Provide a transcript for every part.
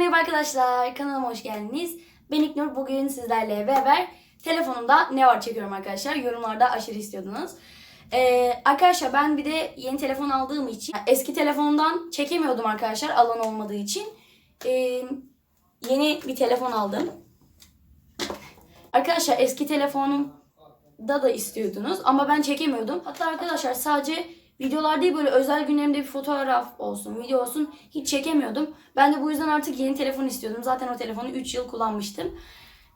merhaba arkadaşlar. Kanalıma hoş geldiniz. Ben İknur. Bugün sizlerle beraber telefonumda ne var çekiyorum arkadaşlar. Yorumlarda aşırı istiyordunuz. Ee, arkadaşlar ben bir de yeni telefon aldığım için eski telefonumdan çekemiyordum arkadaşlar alan olmadığı için. Ee, yeni bir telefon aldım. Arkadaşlar eski telefonumda da istiyordunuz ama ben çekemiyordum. Hatta arkadaşlar sadece videolar değil böyle özel günlerimde bir fotoğraf olsun, video olsun hiç çekemiyordum. Ben de bu yüzden artık yeni telefon istiyordum. Zaten o telefonu 3 yıl kullanmıştım.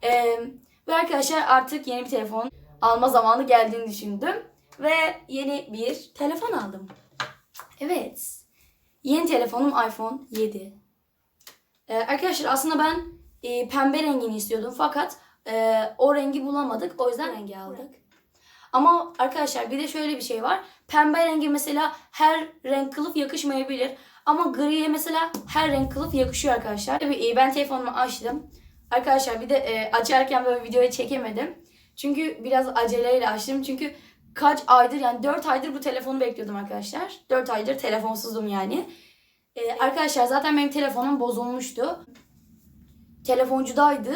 Ee, ve arkadaşlar artık yeni bir telefon alma zamanı geldiğini düşündüm. Ve yeni bir telefon aldım. Evet. Yeni telefonum iPhone 7. Ee, arkadaşlar aslında ben e, pembe rengini istiyordum fakat e, o rengi bulamadık. O yüzden rengi aldık. Ama arkadaşlar bir de şöyle bir şey var. Pembe rengi mesela her renk kılıf yakışmayabilir. Ama griye mesela her renk kılıf yakışıyor arkadaşlar. Tabii e, ben telefonumu açtım. Arkadaşlar bir de e, açarken böyle videoyu çekemedim. Çünkü biraz aceleyle açtım. Çünkü kaç aydır yani 4 aydır bu telefonu bekliyordum arkadaşlar. 4 aydır telefonsuzdum yani. E, arkadaşlar zaten benim telefonum bozulmuştu. Telefoncudaydı.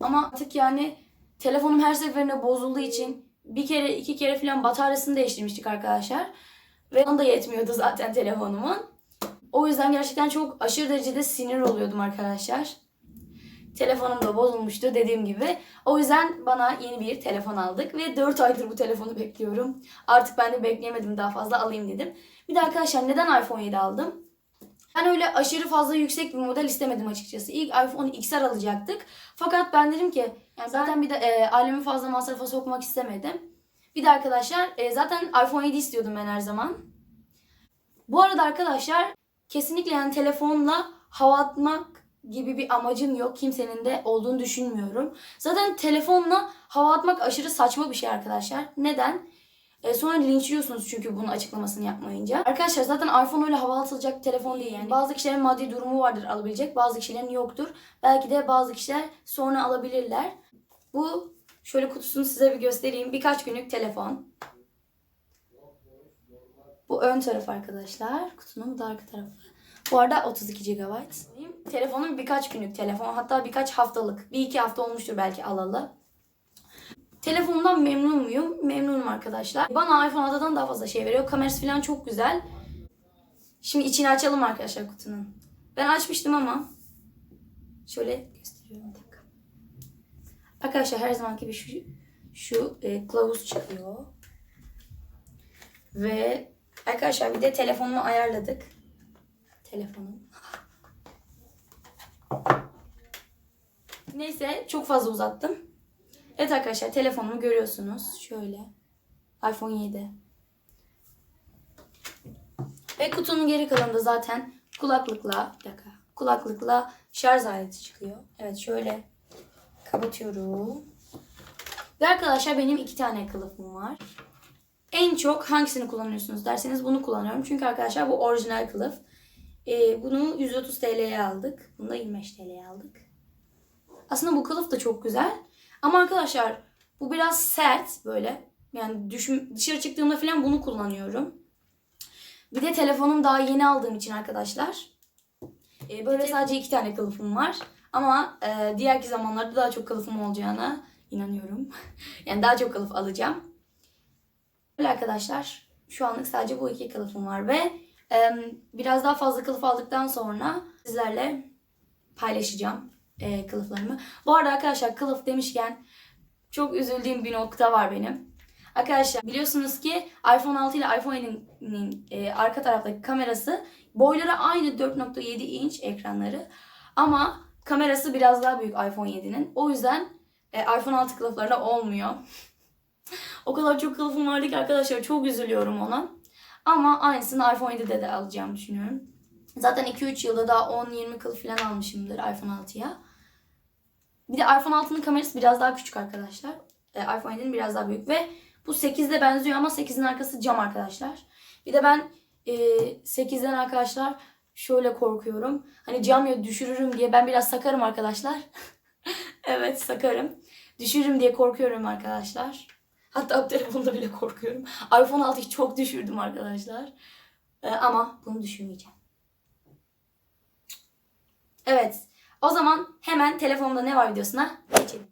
Ama artık yani telefonum her seferinde bozulduğu için bir kere iki kere falan bataryasını değiştirmiştik arkadaşlar. Ve onu da yetmiyordu zaten telefonumun. O yüzden gerçekten çok aşırı derecede sinir oluyordum arkadaşlar. Telefonum da bozulmuştu dediğim gibi. O yüzden bana yeni bir telefon aldık ve 4 aydır bu telefonu bekliyorum. Artık ben de bekleyemedim daha fazla alayım dedim. Bir de arkadaşlar neden iPhone 7 aldım? Ben öyle aşırı fazla yüksek bir model istemedim açıkçası. İlk iPhone XR alacaktık. Fakat ben dedim ki yani zaten bir de e, ailemi fazla masrafa sokmak istemedim. Bir de arkadaşlar e, zaten iPhone 7 istiyordum ben her zaman. Bu arada arkadaşlar kesinlikle yani telefonla hava atmak gibi bir amacım yok. Kimsenin de olduğunu düşünmüyorum. Zaten telefonla hava atmak aşırı saçma bir şey arkadaşlar. Neden? E, sonra linçliyorsunuz çünkü bunun açıklamasını yapmayınca. Arkadaşlar zaten iPhone öyle hava atılacak telefon değil yani. Bazı kişilerin maddi durumu vardır alabilecek. Bazı kişilerin yoktur. Belki de bazı kişiler sonra alabilirler. Bu şöyle kutusunu size bir göstereyim. Birkaç günlük telefon. Bu ön taraf arkadaşlar. Kutunun da arka tarafı. Bu arada 32 GB. Telefonum birkaç günlük telefon. Hatta birkaç haftalık. Bir iki hafta olmuştur belki alalı. Telefonumdan memnun muyum? Memnunum arkadaşlar. Bana iPhone 6'dan daha fazla şey veriyor. Kamerası falan çok güzel. Şimdi içini açalım arkadaşlar kutunun. Ben açmıştım ama şöyle gösteriyorum. Arkadaşlar her zamanki gibi şu şu e, kılavuz çıkıyor. Ve arkadaşlar bir de telefonumu ayarladık. Telefonum. Neyse çok fazla uzattım. Evet arkadaşlar telefonumu görüyorsunuz. Şöyle. iPhone 7. Ve kutunun geri kalanında zaten kulaklıkla, bir dakika, kulaklıkla şarj aleti çıkıyor. Evet şöyle kapatıyorum. Ve arkadaşlar benim iki tane kılıfım var. En çok hangisini kullanıyorsunuz derseniz bunu kullanıyorum. Çünkü arkadaşlar bu orijinal kılıf. Ee, bunu 130 TL'ye aldık. Bunu da 25 TL'ye aldık. Aslında bu kılıf da çok güzel. Ama arkadaşlar bu biraz sert böyle. Yani düşün, dışarı çıktığımda falan bunu kullanıyorum. Bir de telefonum daha yeni aldığım için arkadaşlar. e, böyle sadece iki tane kılıfım var. Ama e, diğerki zamanlarda daha çok kılıfım olacağına inanıyorum. yani daha çok kılıf alacağım. Böyle arkadaşlar şu anlık sadece bu iki kılıfım var ve e, biraz daha fazla kılıf aldıktan sonra sizlerle paylaşacağım e, kılıflarımı. Bu arada arkadaşlar kılıf demişken çok üzüldüğüm bir nokta var benim. Arkadaşlar biliyorsunuz ki iPhone 6 ile iPhone 7'nin e, arka taraftaki kamerası boyları aynı 4.7 inç ekranları. Ama kamerası biraz daha büyük iPhone 7'nin. O yüzden e, iPhone 6 kılıflarına olmuyor. o kadar çok kılıfım vardı ki arkadaşlar çok üzülüyorum ona. Ama aynısını iPhone 7'de de alacağımı düşünüyorum. Zaten 2-3 yılda daha 10-20 kılıf falan almışımdır iPhone 6'ya. Bir de iPhone 6'nın kamerası biraz daha küçük arkadaşlar. E, iPhone 7'nin biraz daha büyük ve bu 8'de benziyor ama 8'in arkası cam arkadaşlar. Bir de ben e, 8'den arkadaşlar şöyle korkuyorum. Hani cam ya düşürürüm diye ben biraz sakarım arkadaşlar. evet sakarım. Düşürürüm diye korkuyorum arkadaşlar. Hatta telefonda bile korkuyorum. iPhone 6'yı çok düşürdüm arkadaşlar. E, ama bunu düşürmeyeceğim. Evet. O zaman hemen telefonumda ne var videosuna geçelim.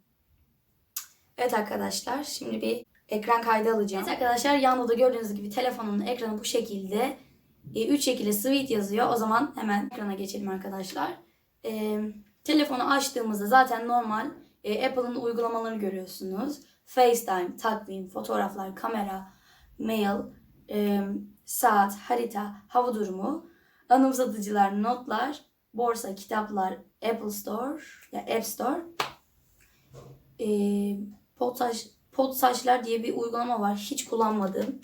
Evet arkadaşlar şimdi bir ekran kaydı alacağım. Evet arkadaşlar yanda da gördüğünüz gibi telefonumun ekranı bu şekilde. 3 şekilde sweet yazıyor. O zaman hemen ekrana geçelim arkadaşlar. Ee, telefonu açtığımızda zaten normal e, Apple'ın uygulamalarını görüyorsunuz. FaceTime, takvim, fotoğraflar, kamera, mail, e, saat, harita, hava durumu, anımsatıcılar, notlar, borsa, kitaplar, Apple Store, ya App Store, e, Potaş, Podsaçlar diye bir uygulama var. Hiç kullanmadım.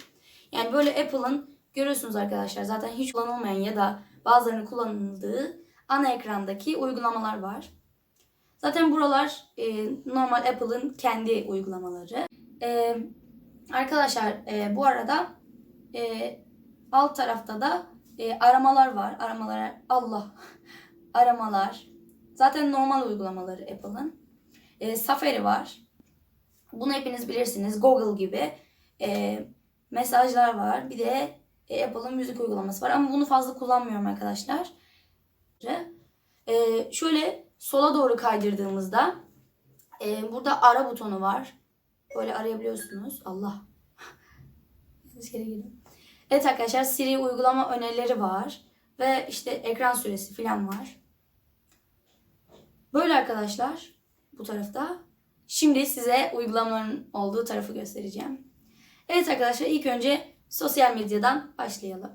Yani böyle Apple'ın görüyorsunuz arkadaşlar zaten hiç kullanılmayan ya da bazılarının kullanıldığı ana ekrandaki uygulamalar var. Zaten buralar e, normal Apple'ın kendi uygulamaları. E, arkadaşlar e, bu arada e, alt tarafta da e, aramalar var. Aramalar Allah aramalar. Zaten normal uygulamaları Apple'ın. E, Safari var. Bunu hepiniz bilirsiniz. Google gibi e, mesajlar var. Bir de e, Apple'ın müzik uygulaması var. Ama bunu fazla kullanmıyorum arkadaşlar. E, şöyle sola doğru kaydırdığımızda e, burada ara butonu var. Böyle arayabiliyorsunuz. Allah. Evet arkadaşlar Siri uygulama önerileri var. Ve işte ekran süresi falan var. Böyle arkadaşlar bu tarafta. Şimdi size uygulamaların olduğu tarafı göstereceğim. Evet arkadaşlar ilk önce sosyal medyadan başlayalım.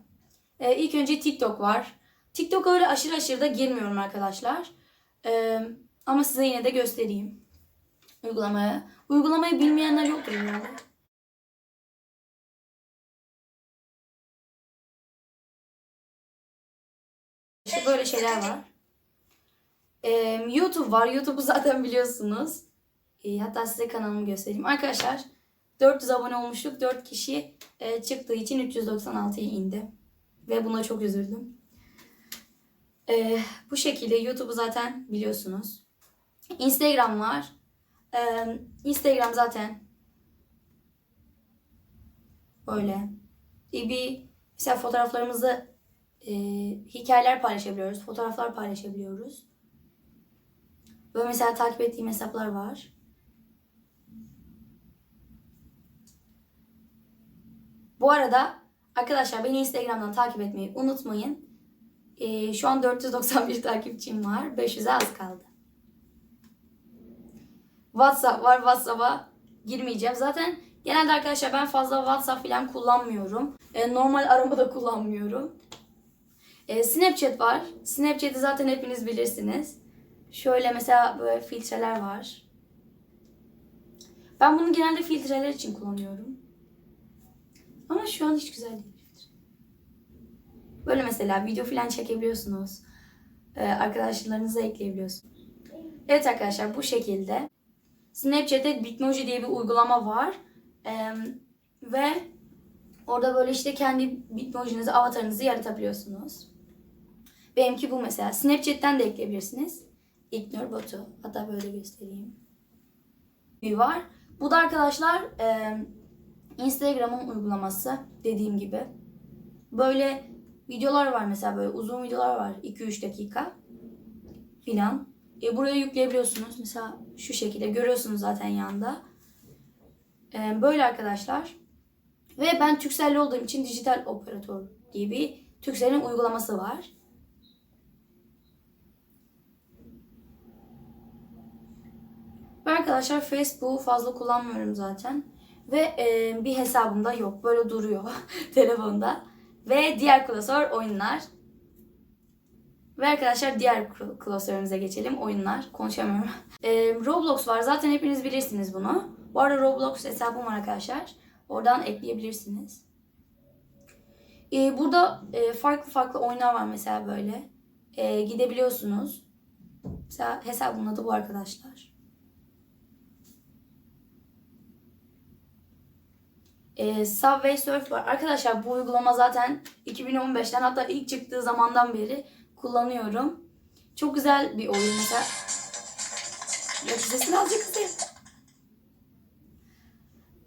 Ee, ilk önce TikTok var. TikTok öyle aşırı aşırı da girmiyorum arkadaşlar. Ee, ama size yine de göstereyim. Uygulamaya. Uygulamayı bilmeyenler yoktur herhalde. İşte böyle şeyler var. Ee, YouTube var. YouTube'u zaten biliyorsunuz. Ee, hatta size kanalımı göstereyim. Arkadaşlar 400 abone olmuştuk. 4 kişi e, çıktığı için 396'ya indi. Ve buna çok üzüldüm. Ee, bu şekilde YouTube'u zaten biliyorsunuz. Instagram var. Ee, Instagram zaten böyle. Ee, bir mesela fotoğraflarımızı e, hikayeler paylaşabiliyoruz. Fotoğraflar paylaşabiliyoruz. Böyle mesela takip ettiğim hesaplar var. Bu arada arkadaşlar beni Instagram'dan takip etmeyi unutmayın. Ee, şu an 491 takipçim var. 500'e az kaldı. WhatsApp var. WhatsApp'a girmeyeceğim. Zaten genelde arkadaşlar ben fazla WhatsApp falan kullanmıyorum. Ee, normal arama da kullanmıyorum. Ee, Snapchat var. Snapchat'i zaten hepiniz bilirsiniz. Şöyle mesela böyle filtreler var. Ben bunu genelde filtreler için kullanıyorum. Ama şu an hiç güzel değil. Böyle mesela video falan çekebiliyorsunuz. Ee, arkadaşlarınıza ekleyebiliyorsunuz. Evet arkadaşlar bu şekilde. Snapchat'te Bitmoji diye bir uygulama var. Ee, ve orada böyle işte kendi Bitmojinizi, avatarınızı yaratabiliyorsunuz. Benimki bu mesela. Snapchat'ten de ekleyebilirsiniz. İgnore botu. Hatta böyle göstereyim. Bir var. Bu da arkadaşlar e, Instagram'ın uygulaması dediğim gibi. Böyle videolar var mesela böyle uzun videolar var 2-3 dakika filan. E, buraya yükleyebiliyorsunuz. Mesela şu şekilde görüyorsunuz zaten yanında. E, böyle arkadaşlar. Ve ben Turkcell'li olduğum için dijital operatör diye bir Turkcell'in uygulaması var. Ben arkadaşlar Facebook'u fazla kullanmıyorum zaten. Ve e, bir hesabım da yok. Böyle duruyor telefonda. Ve diğer klasör oyunlar. Ve arkadaşlar diğer klasörümüze geçelim. Oyunlar. Konuşamıyorum. E, Roblox var. Zaten hepiniz bilirsiniz bunu. Bu arada Roblox hesabım var arkadaşlar. Oradan ekleyebilirsiniz. E, burada e, farklı farklı oyunlar var mesela böyle. E, gidebiliyorsunuz. Mesela hesabımın adı bu arkadaşlar. E, Subway Surf var. Arkadaşlar bu uygulama zaten 2015'ten hatta ilk çıktığı zamandan beri kullanıyorum. Çok güzel bir oyun mesela. Ya sesini azıcık kısayım.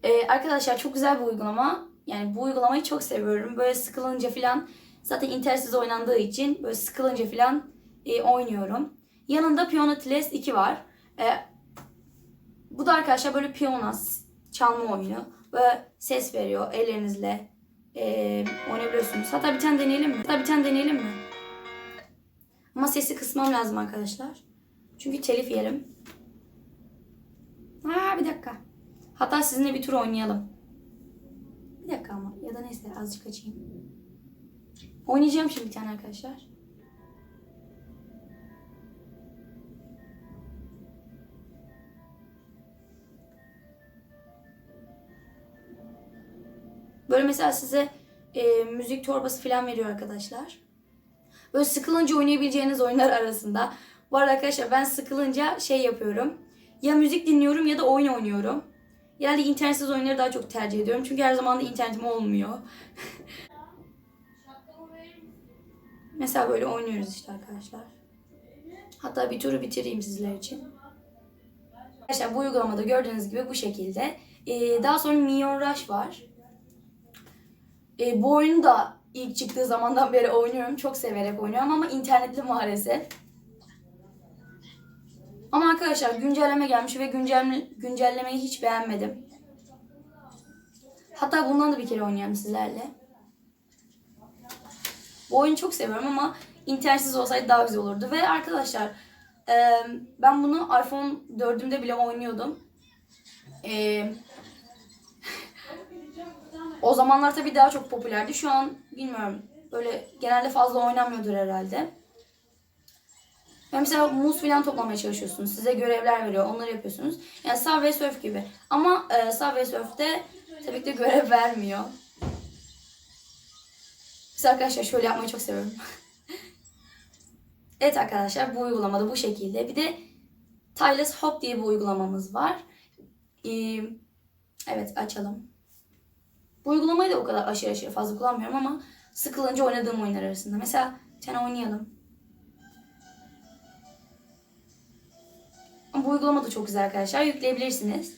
E, arkadaşlar çok güzel bir uygulama. Yani bu uygulamayı çok seviyorum. Böyle sıkılınca falan zaten internetsiz oynandığı için böyle sıkılınca falan e, oynuyorum. Yanında Piyano Tlest 2 var. E, bu da arkadaşlar böyle piyano çalma oyunu. Böyle ses veriyor ellerinizle. E, oynayabiliyorsunuz. Hatta bir tane deneyelim mi? Hatta bir tane deneyelim mi? Ama sesi kısmam lazım arkadaşlar. Çünkü telif yerim. Aa bir dakika. Hatta sizinle bir tur oynayalım. Bir dakika ama. Ya da neyse azıcık açayım. Oynayacağım şimdi bir tane arkadaşlar. Böyle mesela size e, müzik torbası falan veriyor arkadaşlar. Böyle sıkılınca oynayabileceğiniz oyunlar arasında. Bu arada arkadaşlar ben sıkılınca şey yapıyorum. Ya müzik dinliyorum ya da oyun oynuyorum. Yani internetsiz oyunları daha çok tercih ediyorum. Çünkü her zaman da internetim olmuyor. Mesela böyle oynuyoruz işte arkadaşlar. Hatta bir turu bitireyim sizler için. Arkadaşlar bu uygulamada gördüğünüz gibi bu şekilde. Ee, daha sonra Minyon Rush var. Ee, bu oyunu da ilk çıktığı zamandan beri oynuyorum. Çok severek oynuyorum ama internetli maalesef. Ama arkadaşlar güncelleme gelmiş ve güncelleme, güncellemeyi hiç beğenmedim. Hatta bundan da bir kere oynayalım sizlerle. Bu oyunu çok seviyorum ama internetsiz olsaydı daha güzel olurdu. Ve arkadaşlar e, ben bunu iPhone 4'ümde bile oynuyordum. E, o zamanlar tabii daha çok popülerdi. Şu an bilmiyorum. Böyle genelde fazla oynanmıyordur herhalde. Ve mesela muz falan toplamaya çalışıyorsunuz. Size görevler veriyor. Onları yapıyorsunuz. Yani Subway Surf gibi. Ama e, Subway Surf'te tabii ki de görev vermiyor. Biz arkadaşlar şöyle yapmayı çok seviyorum. evet arkadaşlar bu uygulamada bu şekilde. Bir de Tileless Hop diye bir uygulamamız var. Ee, evet açalım. Uygulamayı da o kadar aşırı aşırı fazla kullanmıyorum ama sıkılınca oynadığım oyunlar arasında. Mesela tane oynayalım. Bu uygulama da çok güzel arkadaşlar. Yükleyebilirsiniz.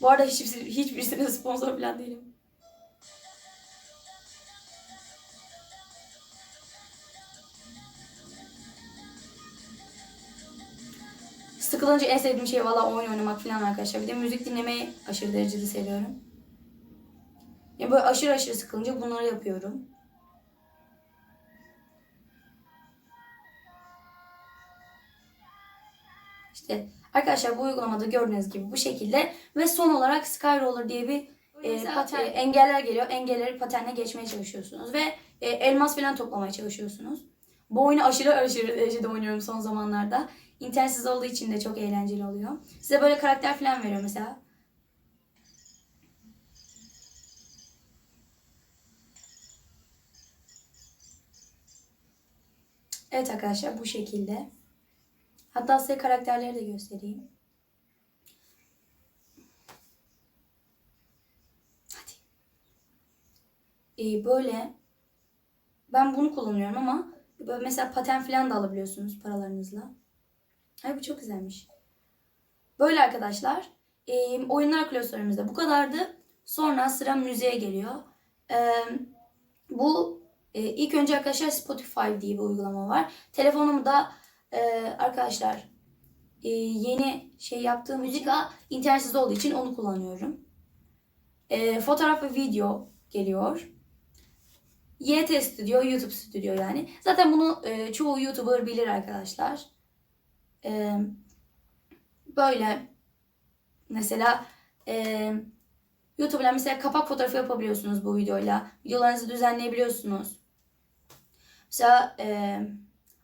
Bu arada hiçbir, hiçbirisine sponsor falan değilim. Sıkılınca en sevdiğim şey valla oyun oynamak falan arkadaşlar. Bir de müzik dinlemeyi aşırı derecede seviyorum. Ya böyle aşırı aşırı sıkılınca bunları yapıyorum. İşte arkadaşlar bu uygulamada gördüğünüz gibi bu şekilde ve son olarak Skyroller diye bir e, pat- e, engeller geliyor. Engelleri patenle geçmeye çalışıyorsunuz ve e, elmas falan toplamaya çalışıyorsunuz. Bu oyunu aşırı aşırı derecede oynuyorum son zamanlarda. İnternetsiz olduğu için de çok eğlenceli oluyor. Size böyle karakter falan veriyor mesela. Evet arkadaşlar bu şekilde. Hatta size karakterleri de göstereyim. Hadi. Ee, böyle ben bunu kullanıyorum ama mesela paten falan da alabiliyorsunuz paralarınızla. Ay bu çok güzelmiş. Böyle arkadaşlar. Ee, oyunlar klasörümüzde bu kadardı. Sonra sıra müziğe geliyor. Ee, bu e, ilk önce arkadaşlar Spotify diye bir uygulama var. Telefonumda e, arkadaşlar e, yeni şey yaptığım müzik a- internetsiz olduğu için onu kullanıyorum. E, fotoğraf ve video geliyor. YT Studio, YouTube Studio yani. Zaten bunu e, çoğu YouTuber bilir arkadaşlar. E, böyle mesela e, YouTube'la mesela kapak fotoğrafı yapabiliyorsunuz bu videoyla. Videolarınızı düzenleyebiliyorsunuz. Mesela e,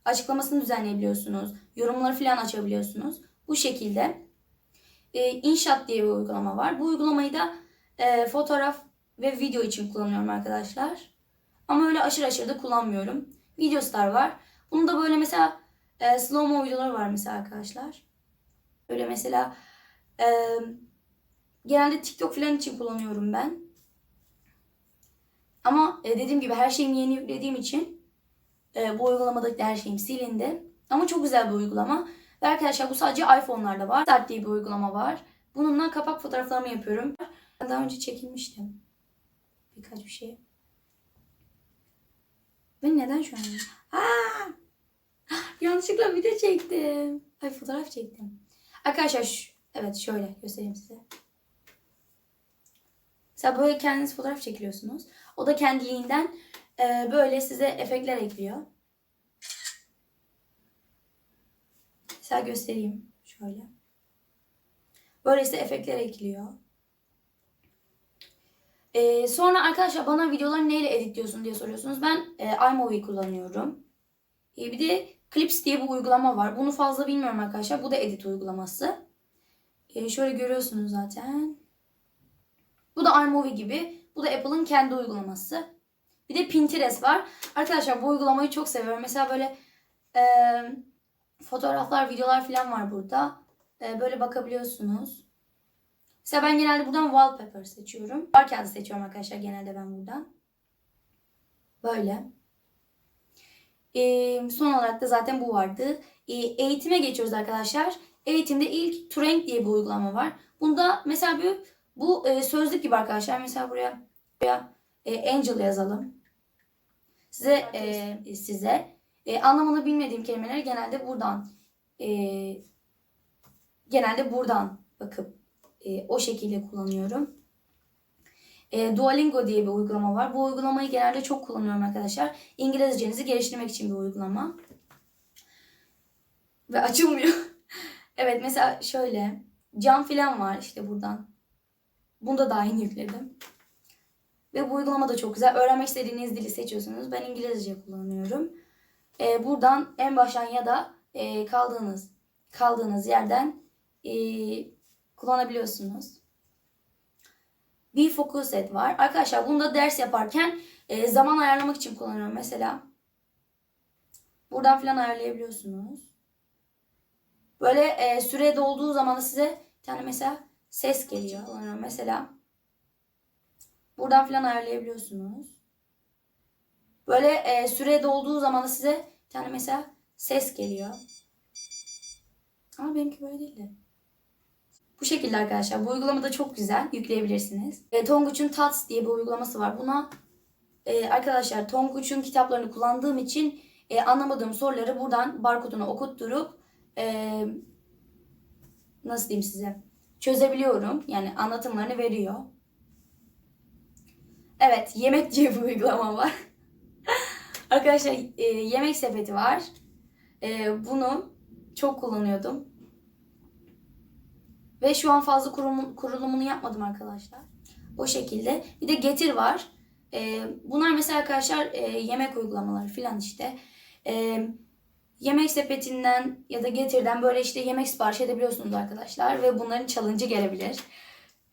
açıklamasını düzenleyebiliyorsunuz. Yorumları falan açabiliyorsunuz. Bu şekilde. E, InShot diye bir uygulama var. Bu uygulamayı da e, fotoğraf ve video için kullanıyorum arkadaşlar. Ama öyle aşırı aşırı da kullanmıyorum. Videostar var. Bunu da böyle mesela e, slow mo videoları var mesela arkadaşlar. Böyle mesela e, genelde TikTok falan için kullanıyorum ben. Ama e, dediğim gibi her şeyimi yeni yüklediğim için e, bu uygulamada her şeyim silindi. Ama çok güzel bir uygulama. Ve arkadaşlar bu sadece iPhone'larda var. Start diye bir uygulama var. Bununla kapak fotoğraflarımı yapıyorum. Daha önce çekilmiştim. Birkaç bir şey. Ben neden şu an? Aa! Yanlış yanlışlıkla video çektim. Ay fotoğraf çektim. Arkadaşlar şu, evet şöyle göstereyim size. Mesela böyle kendiniz fotoğraf çekiliyorsunuz. O da kendiliğinden e, böyle size efektler ekliyor. Mesela göstereyim şöyle. Böyle size efektler ekliyor. Ee, sonra arkadaşlar bana videoları neyle editliyorsun diye soruyorsunuz. Ben e, iMovie kullanıyorum. Ee, bir de Clips diye bir uygulama var. Bunu fazla bilmiyorum arkadaşlar. Bu da edit uygulaması. Ee, şöyle görüyorsunuz zaten. Bu da iMovie gibi. Bu da Apple'ın kendi uygulaması. Bir de Pinterest var. Arkadaşlar bu uygulamayı çok seviyorum. Mesela böyle e, fotoğraflar, videolar falan var burada. E, böyle bakabiliyorsunuz. Mesela ben genelde buradan wallpaper seçiyorum. Bar kağıdı seçiyorum arkadaşlar genelde ben buradan. Böyle. Ee, son olarak da zaten bu vardı. Ee, eğitime geçiyoruz arkadaşlar. Eğitimde ilk Turing diye bir uygulama var. Bunda mesela bir bu e, sözlük gibi arkadaşlar. Mesela buraya, buraya e, Angel yazalım. Size e, size e, anlamını bilmediğim kelimeleri genelde buradan e, genelde buradan bakıp e, o şekilde kullanıyorum. E, Duolingo diye bir uygulama var. Bu uygulamayı genelde çok kullanıyorum arkadaşlar. İngilizcenizi geliştirmek için bir uygulama. Ve açılmıyor. evet mesela şöyle. Cam filan var işte buradan. Bunu da dahil yükledim. Ve bu uygulama da çok güzel. Öğrenmek istediğiniz dili seçiyorsunuz. Ben İngilizce kullanıyorum. E, buradan en baştan ya da e, kaldığınız kaldığınız yerden e, kullanabiliyorsunuz. Bir focus set var. Arkadaşlar bunu da ders yaparken e, zaman ayarlamak için kullanıyorum. Mesela buradan falan ayarlayabiliyorsunuz. Böyle e, süre dolduğu zaman size bir tane mesela ses geliyor. Mesela buradan falan ayarlayabiliyorsunuz. Böyle e, süre dolduğu zaman da size bir tane mesela ses geliyor. Ama benimki böyle değil de. Bu şekilde arkadaşlar. Bu uygulama da çok güzel. Yükleyebilirsiniz. E, Tonguç'un Tats diye bir uygulaması var. Buna e, arkadaşlar Tonguç'un kitaplarını kullandığım için e, anlamadığım soruları buradan barkodunu okutturup e, nasıl diyeyim size çözebiliyorum. Yani anlatımlarını veriyor. Evet yemek diye bir uygulama var. arkadaşlar e, yemek sepeti var. E, bunu çok kullanıyordum. Ve şu an fazla kurum, kurulumunu yapmadım arkadaşlar. O şekilde. Bir de Getir var. Ee, bunlar mesela arkadaşlar e, yemek uygulamaları falan işte. Ee, yemek sepetinden ya da Getir'den böyle işte yemek sipariş edebiliyorsunuz arkadaşlar. Ve bunların challenge'ı gelebilir.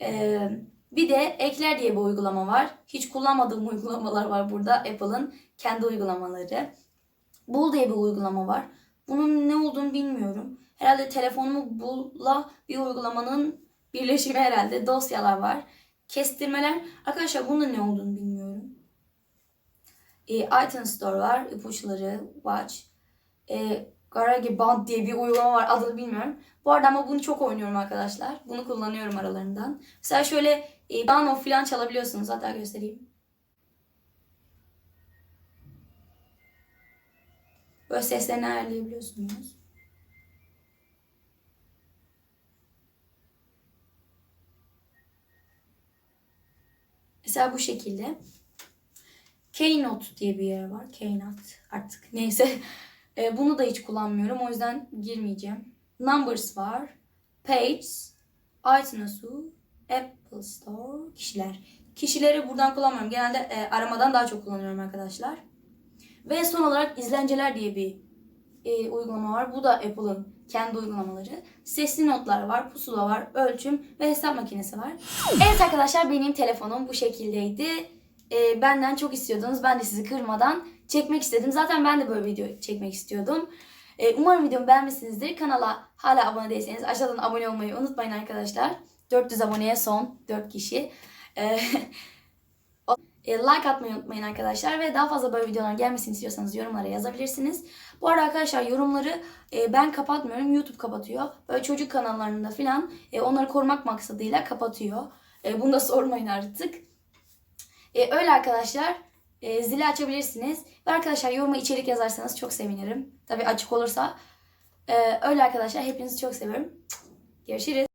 Ee, bir de Ekler diye bir uygulama var. Hiç kullanmadığım uygulamalar var burada. Apple'ın kendi uygulamaları. Bul diye bir uygulama var. Bunun ne olduğunu bilmiyorum. Herhalde telefonumu bulla bir uygulamanın birleşimi herhalde. Dosyalar var. Kestirmeler. Arkadaşlar bunun ne olduğunu bilmiyorum. E, iTunes Store var. ipuçları, Watch. E, Garage Band diye bir uygulama var. Adını bilmiyorum. Bu arada ama bunu çok oynuyorum arkadaşlar. Bunu kullanıyorum aralarından. Mesela şöyle e, piano falan çalabiliyorsunuz. Hatta göstereyim. Böyle seslerini ayarlayabiliyorsunuz. Mesela bu şekilde. Keynote diye bir yer var. Keynote artık neyse. E, bunu da hiç kullanmıyorum. O yüzden girmeyeceğim. Numbers var. Page, iTunes, Apple Store, kişiler. Kişileri buradan kullanmıyorum. Genelde e, aramadan daha çok kullanıyorum arkadaşlar. Ve son olarak izlenceler diye bir e, uygulama var. Bu da Apple'ın kendi uygulamaları. Sesli notlar var, pusula var, ölçüm ve hesap makinesi var. Evet arkadaşlar benim telefonum bu şekildeydi. E, benden çok istiyordunuz. Ben de sizi kırmadan çekmek istedim. Zaten ben de böyle video çekmek istiyordum. E, umarım videomu beğenmişsinizdir. Kanala hala abone değilseniz aşağıdan abone olmayı unutmayın arkadaşlar. 400 aboneye son 4 kişi. E, E, like atmayı unutmayın arkadaşlar ve daha fazla böyle videolar gelmesini istiyorsanız yorumlara yazabilirsiniz. Bu arada arkadaşlar yorumları e, ben kapatmıyorum. YouTube kapatıyor. Böyle çocuk kanallarında falan e, onları korumak maksadıyla kapatıyor. E, bunu da sormayın artık. E, öyle arkadaşlar. e, zili açabilirsiniz. Ve arkadaşlar yoruma içerik yazarsanız çok sevinirim. Tabii açık olursa. E, öyle arkadaşlar hepinizi çok seviyorum. Görüşürüz.